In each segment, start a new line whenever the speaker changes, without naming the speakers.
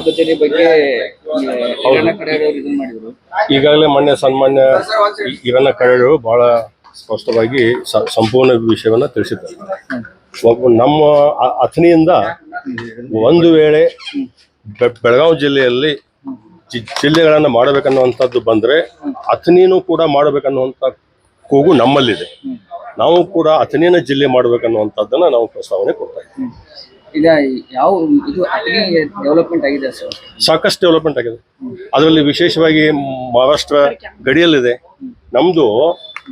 ಕಚೇರಿ ಬಗ್ಗೆ ಹಿರಣ್ಣ ಕಡೆಯವರು ಇದನ್ನ ಮಾಡಿದ್ರು.
ಈಗಾಗಲೇ ಮೊನ್ನೆ ಸನ್ಮಾನ್ಯ ಈ- ಕರಡು ಬಹಳ ಸ್ಪಷ್ಟವಾಗಿ ಸಂಪೂರ್ಣ ವಿಷಯವನ್ನ ತಿಳಿಸಿದ್ದಾರೆ. ನಮ್ಮ ಅಥಣಿಯಿಂದ ಒಂದು ವೇಳೆ ಬೆಳಗಾವಿ ಜಿಲ್ಲೆಯಲ್ಲಿ ಜಿಲ್ಲೆಗಳನ್ನ ಮಾಡಬೇಕನ್ನುವಂಥದ್ದು ಬಂದ್ರೆ ಅಥಣಿನೂ ಕೂಡ ಮಾಡಬೇಕನ್ನುವಂಥ ಕೂಗು ನಮ್ಮಲ್ಲಿದೆ. ನಾವು ಕೂಡ ಅಥಣಿನ ಜಿಲ್ಲೆ ಮಾಡಬೇಕನ್ನುವಂಥದ್ದನ್ನ ನಾವು ಪ್ರಸ್ತಾವನೆ ಕೊಡ್ತಾ ಇದ್ದೀವಿ.
ಈಗ ಯಾವ ಇದು ಡೆವಲಪ್ಮೆಂಟ್ ಆಗಿದೆ
ಸಾಕಷ್ಟು ಡೆವಲಪ್ಮೆಂಟ್ ಆಗಿದೆ. ಅದರಲ್ಲಿ ವಿಶೇಷವಾಗಿ ಮಹಾರಾಷ್ಟ್ರ ಗಡಿಯಲ್ಲಿದೆ. ನಮ್ದು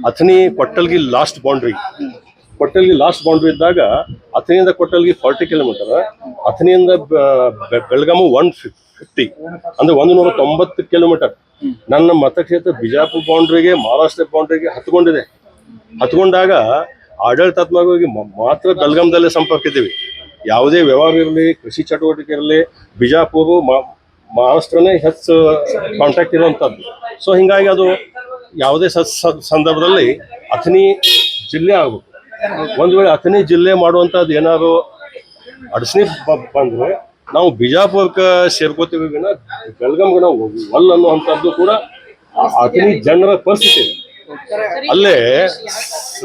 Athani Kottalgi last boundary Kottalgi last boundary ಇದ್ದಾಗ ಅಥಣಿಯಿಂದ ಕೊಟ್ಟಲ್ಗಿ ಫಾರ್ಟಿ ಕಿಲೋಮೀಟರ್ ಅಥಣಿಯಿಂದ ಬೆಳಗಾಮ ಒನ್ ಫಿಫ್ಟಿ ಅಂದ್ರೆ ಒಂದು ನೂರ ತೊಂಬತ್ತು ಕಿಲೋಮೀಟರ್ ನನ್ನ ಮತಕ್ಷೇತ್ರ ಬಿಜಾಪುರ ಬೌಂಡ್ರಿಗೆ ಮಹಾರಾಷ್ಟ್ರ ಬೌಂಡ್ರಿಗೆ ಹತ್ಕೊಂಡಿದೆ. ಹತ್ಕೊಂಡಾಗ ಆಡಳಿತಾತ್ಮಕವಾಗಿ ಮಾತ್ರ ಬೆಳಗಾಮದಲ್ಲೇ ಸಂಪರ್ಕ ಇದ್ದೀವಿ ಯಾವುದೇ ವ್ಯವಹಾರ ಇರಲಿ, ಕೃಷಿ ಚಟುವಟಿಕೆ ಇರಲಿ, ಬಿಜಾಪುರ ಮಹಾರಾಷ್ಟ್ರನೇ ಹೆಚ್ಚು ಕಾಂಟ್ಯಾಕ್ಟ್ ಇರುವಂಥದ್ದು. ಸೊ ಹಿಂಗಾಗಿ ಅದು ಯಾವುದೇ ಸಂದರ್ಭದಲ್ಲಿ ಅಥಣಿ ಜಿಲ್ಲೆ ಆಗಬೇಕು. ಒಂದು ವೇಳೆ ಅಥಣಿ ಜಿಲ್ಲೆ ಮಾಡುವಂಥದ್ದು ಏನಾದ್ರು ಅಡಚಣೆ ಬಂದರೆ ನಾವು ಬಿಜಾಪುರಕ್ಕೆ ಸೇರ್ಕೋತೀವಿ ವಿನ ಬೆಳಗಾಂಗೆ ನಾವು ಒಲ್ ಅನ್ನುವಂಥದ್ದು ಕೂಡ ಅಥಣಿ ಜನರ ಪರಿಸ್ಥಿತಿ ಅಲ್ಲೇ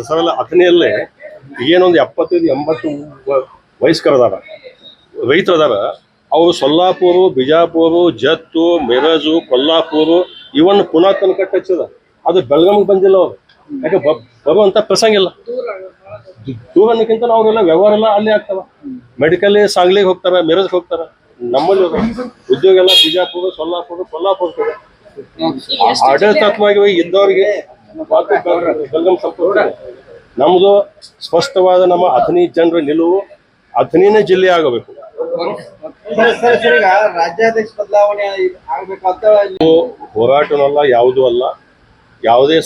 ಸರ್ ಅಥಣಿಯಲ್ಲೇ ಏನೊಂದು ಎಪ್ಪತ್ತೈದು, ಎಂಬತ್ತು ವಯಸ್ಕರದಾರ ರೈತರದಾರ ಅವರು ಸೊಲ್ಲಾಪುರ, ಬಿಜಾಪುರ, ಜತ್ತು, ಮಿರಜು, ಕೊಲ್ಲಾಪುರ ಇವನ್ ಪುನಃ ತನಕ ಟಚ್ ಅದ ಬೆಳಗಾವಿಗೆ ಬಂದಿಲ್ಲ ಅವರು. ಯಾಕೆ ಬರುವಂತ ಪ್ರಸಂಗ ಇಲ್ಲ. ದೂ- ದೂರ ಅನ್ನಕ್ಕಿಂತ ಅವರೆಲ್ಲ ವ್ಯವಹಾರ ಎಲ್ಲ ಅಲ್ಲಿ ಆಗ್ತಾವ. ಮೆಡಿಕಲ್ ಸಾಂಗ್ಲಿಗೆ ಹೋಗ್ತಾರೆ ಮಿರಜ್ಗೆ ಹೋಗ್ತಾರ. ನಮ್ಮಲ್ಲಿ ಉದ್ಯೋಗ ಎಲ್ಲ ಬಿಜಾಪುರ, ಸೊಲ್ಲಾಪುರ, ಕೊಲ್ಲಾಪುರ ಆಡಳಿತಾತ್ಮಕವಾಗಿ ಇದ್ದವ್ರಿಗೆ ಬೆಳಗಾಮ್ ಇದೆ. ನಮ್ದು ಸ್ಪಷ್ಟವಾದ ನಮ್ಮ ಅಥಣಿ ಜನರ ನಿಲುವು ಅಥಣಿನೇ ಜಿಲ್ಲೆ ಆಗಬೇಕು.
ರಾಜ್ಯಾಧ್ಯಕ್ಷ ಬದಲಾವಣೆ ಆಗ್ಬೇಕಂತ
ಹೋರಾಟನಲ್ಲ ಯಾವುದೂ ಅಲ್ಲ. ಯಾವುದೇ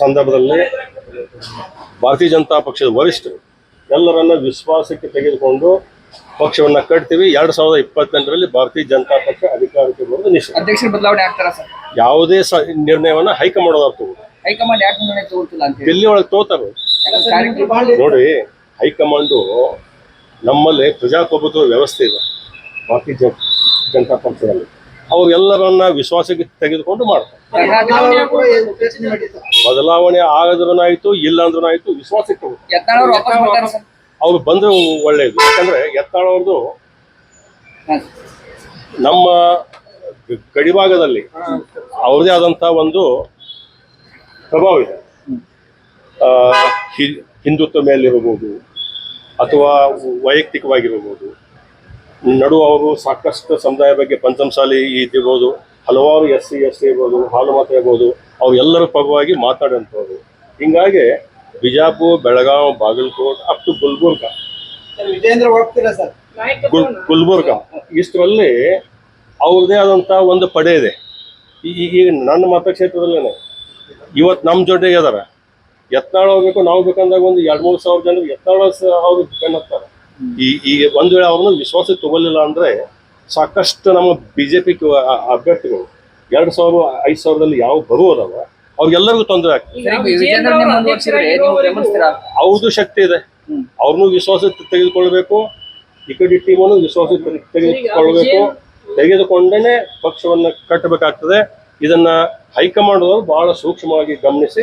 ಸಂದರ್ಭದಲ್ಲಿ ಭಾರತೀಯ ಜನತಾ ಪಕ್ಷದ ವರಿಷ್ಠರು ಎಲ್ಲರನ್ನ ವಿಶ್ವಾಸಕ್ಕೆ ತೆಗೆದುಕೊಂಡು ಪಕ್ಷವನ್ನ ಕಟ್ತೀವಿ. ಎರಡ್ ಸಾವಿರದ ಇಪ್ಪತ್ತೆಂಟರಲ್ಲಿ ಭಾರತೀಯ ಜನತಾ ಪಕ್ಷ ಅಧಿಕಾರಕ್ಕೆ ಬರೋದು ನಿಶ್ಚಿತ
ಅಧ್ಯಕ್ಷರ ಬದಲಾವಣೆ ಆಗ್ತಾರ ಸರ್?
ಯಾವುದೇ ನಿರ್ಣಯವನ್ನ ಹೈಕಮಾಂಡ್ ಅವ್ರು ತಗೋದು
ಹೈಕಮಾಂಡ್ ಯಾಕೆ ನಿರ್ಣಯ ತಗೊಳ್ತಿಲ್ಲ ಅಂತ ಹೇಳಿ?
ಡೆಲ್ಲಿ ಒಳಗೆ ತಗೋತಾರೆ ನೋಡಿ ಹೈಕಮಾಂಡು ನಮ್ಮಲ್ಲಿ ಪ್ರಜಾಪ್ರಭುತ್ವ ವ್ಯವಸ್ಥೆ ಇದೆ ಭಾರತೀಯ ಜನ ಜನತಾ ಪಕ್ಷದಲ್ಲಿ. ಅವರೆಲ್ಲರನ್ನ ವಿಶ್ವಾಸಕ್ಕೆ ತೆಗೆದುಕೊಂಡು ಮಾಡ್ತಾರೆ. ಬದಲಾವಣೆ ಆಗದ್ರೂನಾಯ್ತು ಇಲ್ಲ ಅಂದ್ರೂ ವಿಶ್ವಾಸಕ್ಕೆ ತಗೋ
ಯತ್ನಾಳ್ ಅವ್ರು
ಬಂದ್ರೆ ಒಳ್ಳೇದು. ಯಾಕಂದ್ರೆ
ಎತ್ತಾಳವ್ರದ್ದು.
ನಮ್ಮ ಗಡಿಭಾಗದಲ್ಲಿ ಅವ್ರದೇ ಆದಂತ ಒಂದು ಪ್ರಭಾವ ಇದೆ. ಹಿಂದುತ್ವ ಮೇಲೆ ಮೇಲಿರಬಹುದು ಅಥವಾ ವೈಯಕ್ತಿಕವಾಗಿರ್ಬೋದು. ನಡು ಅವರು ಸಾಕಷ್ಟು ಸಮುದಾಯ ಬಗ್ಗೆ ಪಂಚಮಸಾಲಿ ಇದಿರ್ಬೋದು ಹಲವಾರು ಎಸ್ ಸಿ ಎಸ್ ಟಿ ಇರ್ಬೋದು ಹಾಲು ಮಾತ್ರ ಇರ್ಬೋದು ಅವ್ರು ಎಲ್ಲರ ಪರವಾಗಿ ಮಾತಾಡೋಂಥವ್ರು. ಹಿಂಗಾಗಿ Bijapur Belagavi Bagalkot up to Gulbarga.
Sir Vijendra ಹೋಗ್ತೀರಾ ಸರ್?
ಗುಲ್ ಗುಲ್ಬರ್ಗ. ಇಷ್ಟರಲ್ಲಿ ಅವ್ರದೇ ಆದಂತ ಒಂದು ಪಡೆ ಇದೆ. ಈಗ ನನ್ನ ಮತಕ್ಷೇತ್ರದಲ್ಲೇನೆ. ಇವತ್ತು ನಮ್ಮ ಜೊತೆಗೆ ಅದಾರ ಎತ್ತಾಳ ಹೋಗ್ಬೇಕು ನಾವು ಬೇಕಂದಾಗ ಒಂದು ಎರಡ್ ಮೂರು ಸಾವಿರ ಜನ ಅವರು ಅವ್ರು ಆಗ್ತಾರೆ. ಈ ಈಗ ಒಂದ್ ವೇಳೆ ಅವ್ರನ್ನ ವಿಶ್ವಾಸ ತಗೊಳ್ಳಿಲ್ಲ ಅಂದ್ರೆ ಸಾಕಷ್ಟು ನಮ್ಮ ಬಿಜೆಪಿ ಅಭ್ಯರ್ಥಿಗಳು ಎರಡ್ ಸಾವಿರ ಐದ್ ಸಾವಿರದಲ್ಲಿ ಯಾವ ಬರುವುದವ ಅವ್ರಿಗೆಲ್ಲರಿಗೂ ತೊಂದರೆ ಆಗ್ತದೆ. ಅವ್ರದ್ದು ಶಕ್ತಿ ಇದೆ. ಅವ್ರನ್ನು ವಿಶ್ವಾಸಕ್ಕೆ ತೆಗೆದುಕೊಳ್ಬೇಕು ಈ ಕಡೆ ಟೀಮನ್ನು ವಿಶ್ವಾಸ ತೆಗೆ- ತೆಗೆದುಕೊಳ್ಬೇಕು ತೆಗೆದುಕೊಂಡೇನೆ ಪಕ್ಷವನ್ನ ಕಟ್ಟಬೇಕಾಗ್ತದೆ. ಇದನ್ನ ಹೈಕಮಾಂಡ್ ಅವರು ಬಹಳ ಸೂಕ್ಷ್ಮವಾಗಿ ಗಮನಿಸಿ